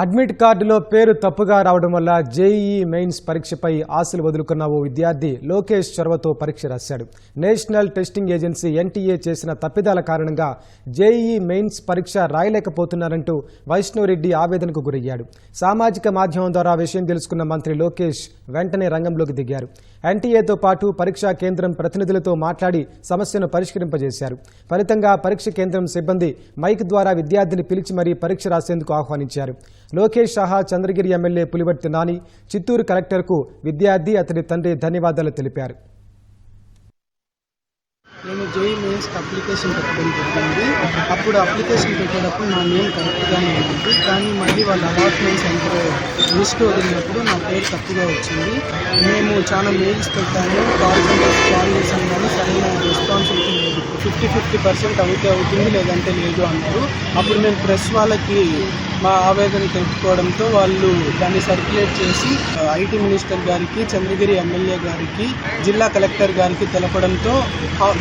Admit కార్డులో పేరు తప్పుగా రావడం వల్ల జేఈఈ మెయిన్స్ పరీక్షపై ఆశలు వదులుకున్న ఓ విద్యార్థి లోకేష్ చొరవతో పరీక్ష రాశాడు. నేషనల్ టెస్టింగ్ ఏజెన్సీ ఎన్టీఏ చేసిన తప్పిదాల కారణంగా జేఈఈ మెయిన్స్ పరీక్ష రాయలేకపోతున్నారంటూ వైష్ణవరెడ్డి ఆవేదనకు గురయ్యాడు. సామాజిక మాధ్యమం ద్వారా విషయం తెలుసుకున్న మంత్రి లోకేష్ వెంటనే రంగంలోకి దిగారు. ఎన్టీఏతో పాటు పరీక్షా కేంద్రం ప్రతినిధులతో మాట్లాడి సమస్యను పరిష్కరింపజేశారు. ఫలితంగా పరీక్ష కేంద్రం సిబ్బంది మైక్ ద్వారా విద్యార్థిని పిలిచి మరీ పరీక్ష రాసేందుకు ఆహ్వానించారు. లోకేష్ సహా చంద్రగిరి ఎమ్మెల్యే పులివర్తి నాని చిత్తూరు కలెక్టర్కు విద్యార్థి అతని తండ్రి ధన్యవాదాలు తెలిపారు. నేను జేఈ మెయిన్స్కి అప్లికేషన్ పెట్టడం జరిగింది. అప్పుడు అప్లికేషన్ పెట్టేటప్పుడు నా నేమ్ కరెక్ట్గానే ఉంది. కానీ మళ్ళీ వాళ్ళ అలాట్మెంట్స్ అందరూ లిస్ట్ వదిలినప్పుడు నా పేరు తప్పుగా వచ్చింది. మేము చాలా మెయిల్స్ పెట్టాము. కాల్ సెంటర్స్ కాల్ చేసాము కానీ ఫిఫ్టీ ఫిఫ్టీ పర్సెంట్ అవుతే అవుతుంది లేదంటే లేదు అన్నారు. అప్పుడు మేము ప్రెస్ వాళ్ళకి మా ఆవేదన తెలుపుకోవడంతో వాళ్ళు దాన్ని సర్క్యులేట్ చేసి ఐటీ మినిస్టర్ గారికి చంద్రగిరి ఎమ్మెల్యే గారికి జిల్లా కలెక్టర్ గారికి తెలపడంతో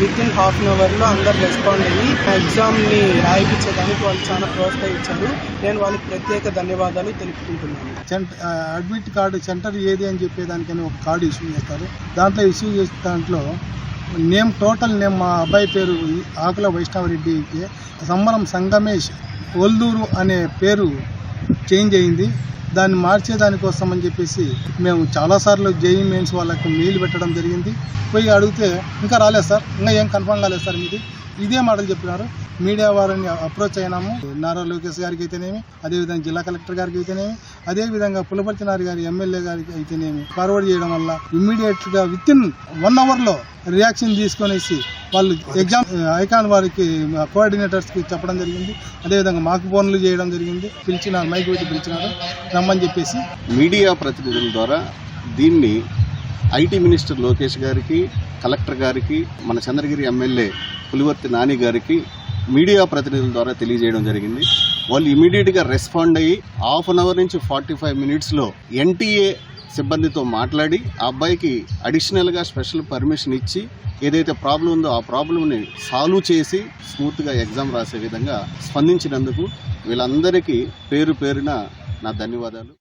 విత్ ఇన్ హాఫ్ అన్ అవర్లో అందరు రెస్పాండ్ అయ్యి ఆ ఎగ్జామ్ని రాయిపించడానికి వాళ్ళు చాలా ప్రోత్సహించారు. నేను వాళ్ళకి ప్రత్యేక ధన్యవాదాలు తెలుపుకుంటున్నాను. అడ్మిట్ కార్డు సెంటర్ ఏది అని చెప్పేదానికని ఒక కార్డు ఇష్యూ చేస్తారు. దాంట్లో ఇష్యూ చేసే దాంట్లో నేమ్ టోటల్ నేమ్ మా అబ్బాయి పేరు ఆకుల వైష్ణవరెడ్డికి సంబరం సంగమేష్ ఒల్లూరు అనే పేరు చేంజ్ అయింది. దాన్ని మార్చేదానికోసం అని చెప్పేసి మేము చాలాసార్లు జేఈ మెయిన్స్ వాళ్ళకు మెయిల్ పెట్టడం జరిగింది. పోయి అడిగితే ఇంకా రాలేదు సార్ ఇంకా ఏం కన్ఫర్మ్ కాలేదు సార్ మీది. ఇదే మాటలు చెప్పినారు. మీడియా వారిని అప్రోచ్ అయినాము. నారా లోకేష్ గారికి అయితేనేమి అదేవిధంగా జిల్లా కలెక్టర్ గారికి అయితేనేమి అదేవిధంగా పులపర్తి నారి గారి ఎమ్మెల్యే గారికి అయితేనేమి ఫార్వర్డ్ చేయడం వల్ల ఇమ్మీడియట్గా విత్ ఇన్ వన్ అవర్లో రియాక్షన్ తీసుకొనేసి వాళ్ళు ఎగ్జామ్ ఐకాన్ వారికి కోఆర్డినేటర్స్కి చెప్పడం జరిగింది. అదేవిధంగా మాకు ఫోన్లు చేయడం జరిగింది. పిలిచినారు మైక్ పెట్టి పిలిచినారు. రమ్మని చెప్పేసి. మీడియా ప్రతినిధుల ద్వారా దీన్ని ఐటీ మినిస్టర్ లోకేష్ గారికి కలెక్టర్ గారికి మన చంద్రగిరి ఎమ్మెల్యే పులివర్తి నాని గారికి మీడియా ప్రతినిధుల ద్వారా తెలియజేయడం జరిగింది. వాళ్ళు ఇమీడియట్గా రెస్పాండ్ అయ్యి హాఫ్ అన్ అవర్ నుంచి ఫార్టీ ఫైవ్ మినిట్స్లో ఎన్టీఏ సిబ్బందితో మాట్లాడి ఆ అబ్బాయికి అడిషనల్గా స్పెషల్ పర్మిషన్ ఇచ్చి ఏదైతే ప్రాబ్లం ఉందో ఆ ప్రాబ్లంని సాల్వ్ చేసి స్మూత్గా ఎగ్జామ్ రాసే విధంగా స్పందించినందుకు వీళ్ళందరికీ పేరు పేరున నా ధన్యవాదాలు.